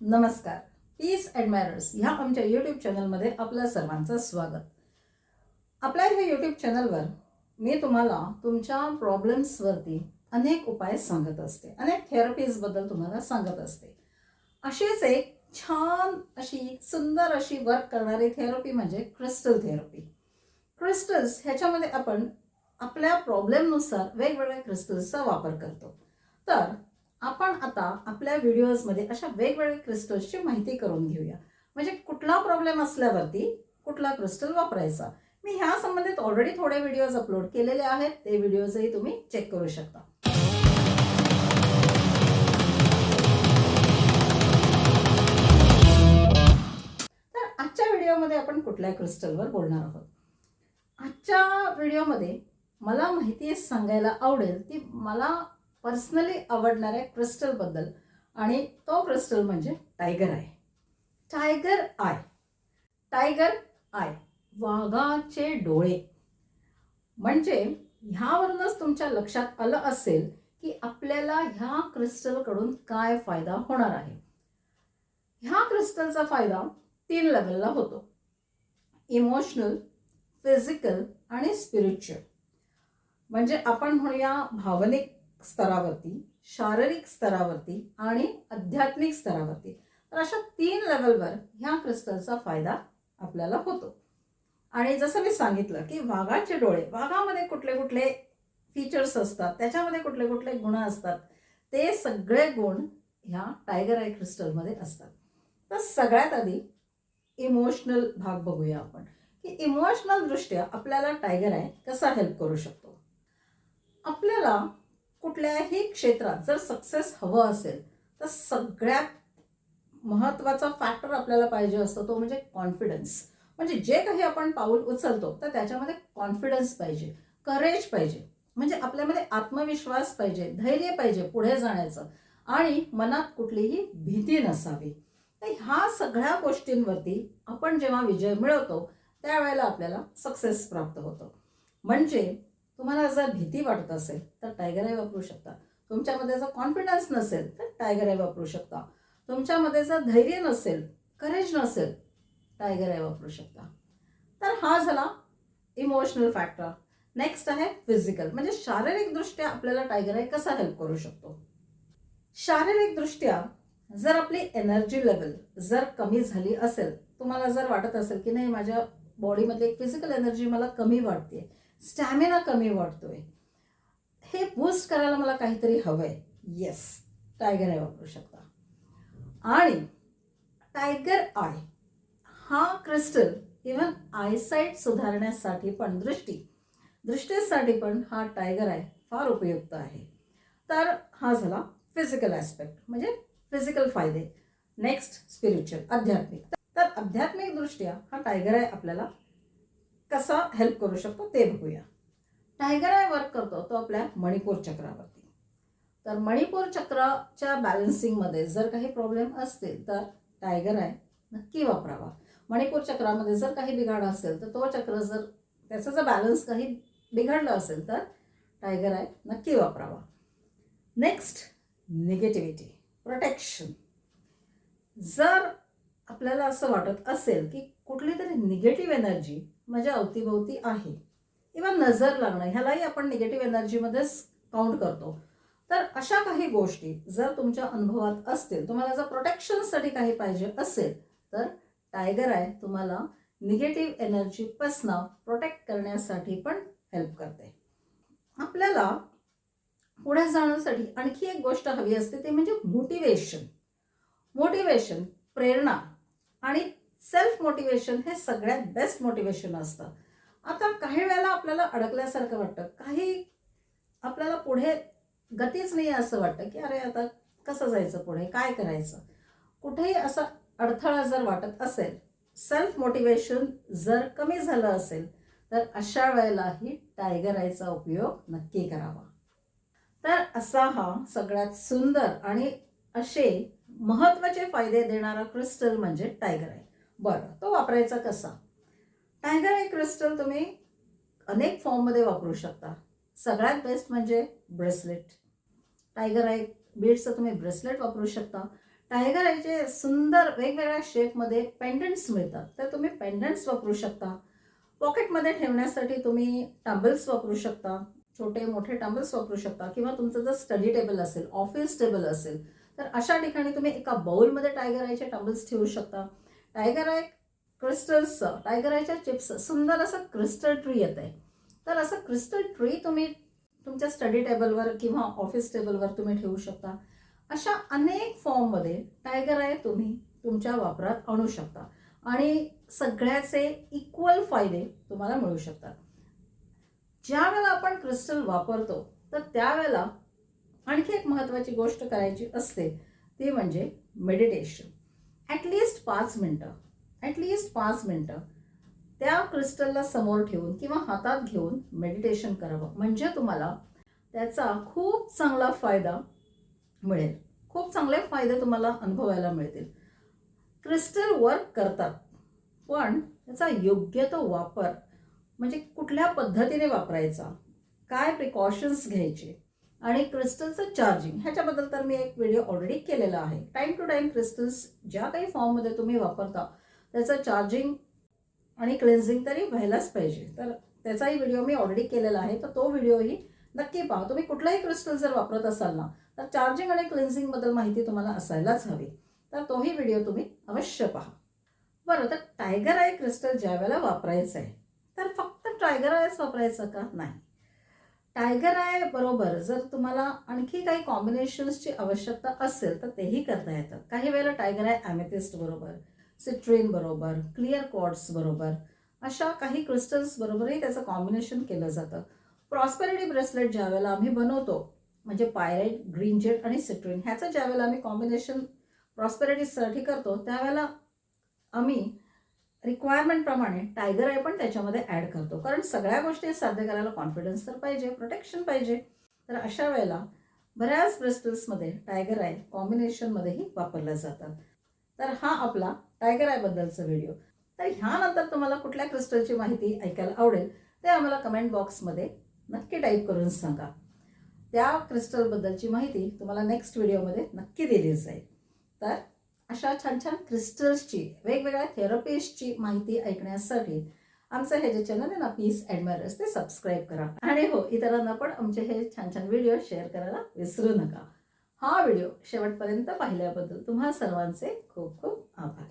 नमस्कार. पीस ॲडमायरर्स ह्या आमच्या यूट्यूब चॅनलमध्ये आपल्या सर्वांचं स्वागत. आपल्या ह्या यूट्यूब चॅनलवर मी तुम्हाला तुमच्या प्रॉब्लेम्सवरती अनेक उपाय सांगत असते. अनेक थेरपीजबद्दल तुम्हाला सांगत असते. अशीच एक छान अशी सुंदर अशी वर्क करणारी थेरपी म्हणजे क्रिस्टल थेरपी क्रिस्टल्स ह्याच्यामध्ये आपण आपल्या प्रॉब्लेमनुसार वेगवेगळ्या क्रिस्टल्सचा वापर करतो. तर आपण आता आपल्या व्हिडिओजमध्ये अशा वेगवेगळ्या क्रिस्टल्सची माहिती करून घेऊया. म्हणजे कुठला प्रॉब्लेम असल्यावरती कुठला क्रिस्टल वापरायचा? मी ह्या संबंधित ऑलरेडी थोडे व्हिडिओज अपलोड केलेले आहेत. ते व्हिडिओजही तुम्ही चेक करू शकता. तर आजच्या व्हिडिओमध्ये आपण कुठल्या क्रिस्टलवर बोलणार आहोत? आजच्या व्हिडिओमध्ये मला माहिती सांगायला आवडेल ती मला पर्सनली आवडणाऱ्या क्रिस्टलबद्दल आणि तो क्रिस्टल म्हणजे tiger eye. Tiger eye. Tiger eye. वाघाचे डोळे. म्हणजे ह्यावरूनच तुमच्या लक्षात आलं असेल की आपल्याला ह्या क्रिस्टलकडून काय फायदा होणार आहे. ह्या क्रिस्टलचा फायदा तीन लेवलला होतो. इमोशनल फिजिकल आणि स्पिरिच्युअल म्हणजे आपण म्हणूया भावनिक स्तरावरती शारीरिक स्तरावरती आणि आध्यात्मिक स्तरावरती. तर अशा तीन लेवलवर ह्या क्रिस्टलचा फायदा आपल्याला होतो. आणि जसं मी सांगितलं की वाघाचे डोळे वाघामध्ये कुठले कुठले फीचर्स असतात त्याच्यामध्ये कुठले कुठले गुण असतात ते सगळे गुण ह्या टायगर आय क्रिस्टलमध्ये असतात. तर सगळ्यात आधी इमोशनल भाग बघूया आपण. की इमोशनल दृष्ट्या आपल्याला टायगर आय कसा हेल्प करू शकतो? आपल्याला कुठल्याही क्षेत्रात जर सक्सेस हवं असेल तर सगळ्यात महत्त्वाचा फॅक्टर आपल्याला पाहिजे असतो तो म्हणजे कॉन्फिडन्स म्हणजे जे काही आपण पाऊल उचलतो तर त्याच्यामध्ये कॉन्फिडन्स पाहिजे करेज पाहिजे म्हणजे आपल्यामध्ये आत्मविश्वास पाहिजे धैर्य पाहिजे पुढे जाण्याचं आणि मनात कुठलीही भीती नसावी. तर ह्या सगळ्या गोष्टींवरती आपण जेव्हा विजय मिळवतो त्यावेळेला आपल्याला सक्सेस प्राप्त होतो. म्हणजे तुम्हाला जर भीती वाटत असेल तर टायगर आय वापरू शकता. तुमच्यामध्ये जर कॉन्फिडन्स नसेल तर टायगर आय वापरू शकता. तुमच्यामध्ये जर धैर्य नसेल करेज नसेल टायगर आय वापरू शकता. तर हा झाला इमोशनल फॅक्टर नेक्स्ट आहे फिजिकल म्हणजे शारीरिकदृष्ट्या आपल्याला टायगर आय कसा हेल्प करू शकतो? शारीरिकदृष्ट्या जर आपली एनर्जी लेवल जर कमी झाली असेल तुम्हाला जर वाटत असेल की नाही माझ्या बॉडीमधली एक फिजिकल एनर्जी मला कमी वाटते स्टॅमिना कमी वाटतोय हे बूस्ट करायला मला काहीतरी हवंय. येस टायगर आय वापरू शकता. आणि टायगर आय हा क्रिस्टल इव्हन आयसाईट सुधारण्यासाठी पण दृष्टी दृष्टीसाठी पण हा टायगर आय फार उपयुक्त आहे. तर हा झाला फिजिकल ॲस्पेक्ट म्हणजे फिजिकल फायदे. नेक्स्ट स्पिरिच्युअल आध्यात्मिक. तर आध्यात्मिक दृष्ट्या हा टायगर आय आपल्याला कसा हेल्प करू शकतो ते बघूया. टायगर आय वर्क करतो तो आपल्या मणिपूर चक्रावरती. तर मणिपूर चक्राच्या बॅलन्सिंगमध्ये जर काही प्रॉब्लेम असतील तर टायगर आय नक्की वापरावा. मणिपूर चक्रामध्ये जर काही बिघाड असेल तर तो चक्र जर त्याचं जर बॅलन्स काही बिघडलं असेल तर टायगर आय नक्की वापरावा. नेक्स्ट निगेटिव्हिटी प्रोटेक्शन जर आपल्याला असं वाटत असेल की कुठली तरी निगेटिव्ह एनर्जी माझ्या अवतीभोवती आहे. किंवा नजर लागणं ह्यालाही आपण निगेटिव्ह एनर्जीमध्येच काउंट करतो. तर अशा काही गोष्टी जर तुमच्या अनुभवात असतील तुम्हाला जर प्रोटेक्शनसाठी काही पाहिजे असेल तर टायगर आहे तुम्हाला निगेटिव्ह एनर्जीपासनं प्रोटेक्ट करण्यासाठी पण हेल्प करते. आपल्याला पुढे जाण्यासाठी आणखी एक गोष्ट हवी असते ते म्हणजे मोटिवेशन मोटिवेशन प्रेरणा आणि सेल्फ मोटिवेशन हे सगळ्यात बेस्ट मोटिवेशन असतं. आता काही वेळेला आपल्याला अडकल्यासारखं वाटतं. काही आपल्याला पुढे गतीच नाही असं वाटतं की अरे आता कसं जायचं पुढे? काय करायचं? कुठेही असा अडथळा जर वाटत असेल सेल्फ मोटिवेशन जर कमी झालं असेल तर अशा वेळेलाही टायगर आयचा उपयोग नक्की करावा. तर असा हा सगळ्यात सुंदर आणि असे महत्त्वाचे फायदे देणारा क्रिस्टल म्हणजे टायगर आय बरं तो वापरायचा कसा? टायगर आय क्रिस्टल तुम्ही अनेक फॉर्ममध्ये वापरू शकता. सगळ्यात बेस्ट म्हणजे ब्रेसलेट टायगर आय बीड्सचं तुम्ही ब्रेसलेट वापरू शकता. टायगर आयचे सुंदर वेगवेगळ्या शेपमध्ये पेंडंट्स मिळतात. तर तुम्ही पेंडंट्स वापरू शकता. पॉकेटमध्ये ठेवण्यासाठी तुम्ही टंबल्स वापरू शकता. छोटे मोठे टंबल्स वापरू शकता. किंवा तुमचं जर स्टडी टेबल असेल ऑफिस टेबल असेल तर अशा ठिकाणी तुम्ही एका बाउलमध्ये टायगर आयचे टंबल्स ठेवू शकता. टायगर आय क्रिस्टल्सचं टायगर आयच्या चिप्स सुंदर असं क्रिस्टल ट्री येत आहे तर असं क्रिस्टल ट्री तुम्ही तुमच्या स्टडी टेबलवर किंवा ऑफिस टेबलवर तुम्ही ठेवू शकता. अशा अनेक फॉर्ममध्ये टायगर आय तुम्ही तुमच्या वापरात आणू शकता. आणि सगळ्याचे इक्वल फायदे तुम्हाला मिळू शकतात. ज्या वेळेला आपण क्रिस्टल वापरतो तर त्यावेळेला आणखी एक महत्त्वाची गोष्ट करायची असते ती म्हणजे मेडिटेशन ॲटलिस्ट पाच मिनटं. ॲटलिस्ट पाच मिनटं. त्या क्रिस्टलला समोर ठेवून किंवा हातात घेऊन मेडिटेशन करावं. म्हणजे तुम्हाला त्याचा खूप चांगला फायदा मिळेल. खूप चांगले फायदे तुम्हाला अनुभवायला मिळतील. क्रिस्टल वर्क करतात. पण त्याचा योग्य तो वापर म्हणजे कुठल्या पद्धतीने वापरायचा? काय प्रिकॉशन्स घ्यायचे? आणि क्रिस्टलचं चार्जिंग ह्याच्याबद्दल तर मी एक व्हिडिओ ऑलरेडी केलेला आहे. टाईम टू टाईम क्रिस्टल्स ज्या काही फॉर्ममध्ये तुम्ही वापरता त्याचं चार्जिंग आणि क्लेन्झिंग तरी व्हायलाच पाहिजे. तर त्याचाही व्हिडिओ मी ऑलरेडी केलेला आहे. तर तो व्हिडिओही नक्की पहा. तुम्ही कुठलाही क्रिस्टल जर वापरत असाल ना तर चार्जिंग आणि क्लेन्झिंगबद्दल माहिती तुम्हाला असायलाच हवी. तर तोही व्हिडिओ तुम्ही अवश्य पहा. बरं तर टायगर आय क्रिस्टल ज्या वेळेला वापरायचं आहे तर फक्त टायगर आयच वापरायचं का? नाही. टायगर आय बरोबर. जर तुम्हाला आणखी काही कॉम्बिनेशन्सची आवश्यकता असेल तर तेही करता येतात काही वेळेला टायगर आय ॲमेथिस्ट बरोबर. सिट्रेन बरोबर. क्लिअर कॉड्स बरोबर. अशा काही क्रिस्टल्स बरोबरही त्याचं कॉम्बिनेशन केलं जातं. प्रॉस्पेरिटी ब्रेसलेट ज्या वेळेला आम्ही बनवतो म्हणजे पायरेट ग्रीन जेट आणि सिट्रेन ह्याचं ज्या वेळेला आम्ही कॉम्बिनेशन प्रॉस्पेरिटीसाठी करतो त्यावेळेला आम्ही रिक्वायरमेंटप्रमाणे टायगर आय पण त्याच्यामध्ये ॲड करतो. कारण सगळ्या गोष्टी साध्य करायला कॉन्फिडन्स तर पाहिजे प्रोटेक्शन पाहिजे. तर अशा वेळेला बऱ्याच ब्रेस्टल्समध्ये टायगर आय कॉम्बिनेशनमध्येही वापरल्या जातात. तर हा आपला टायगर आयबद्दलचा व्हिडिओ तर ह्यानंतर तुम्हाला कुठल्या क्रिस्टलची माहिती ऐकायला आवडेल ते आम्हाला कमेंट बॉक्समध्ये नक्की टाईप करून सांगा. त्या क्रिस्टलबद्दलची माहिती तुम्हाला नेक्स्ट व्हिडिओमध्ये नक्की दिली जाईल. तर अशा छान छान क्रिस्टल्सची वेगवेगळ्या थेरपिस्टची माहिती ऐकण्यासाठी आमचं हे जे चॅनल आहे ना पीस ॲडमायरस ते सबस्क्राईब करा. आणि हो इतरांना पण आमचे हे छान छान व्हिडिओ शेअर करायला विसरू नका. हा व्हिडिओ शेवटपर्यंत पाहिल्याबद्दल तुम्हा सर्वांचे खूप खूप आभार.